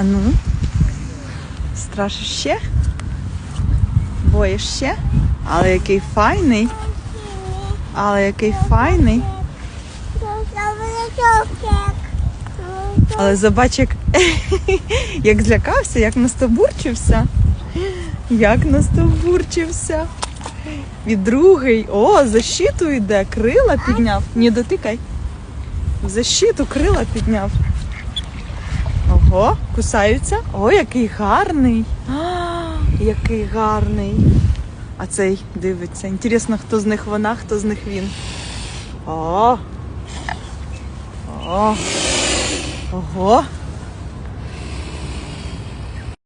А ну. Страшиш ще? Боїш ще? Але який файний. Але який файний. Але забач, як, як злякався, як настобурчився. Як настобурчився. Від другий. О, защиту йде, крила підняв. Не дотикай. Защиту крила підняв. Ого, кусаються. О, який гарний. А, який гарний. А цей дивиться. Інтересно, хто з них вона, хто з них він. О. О. Ого.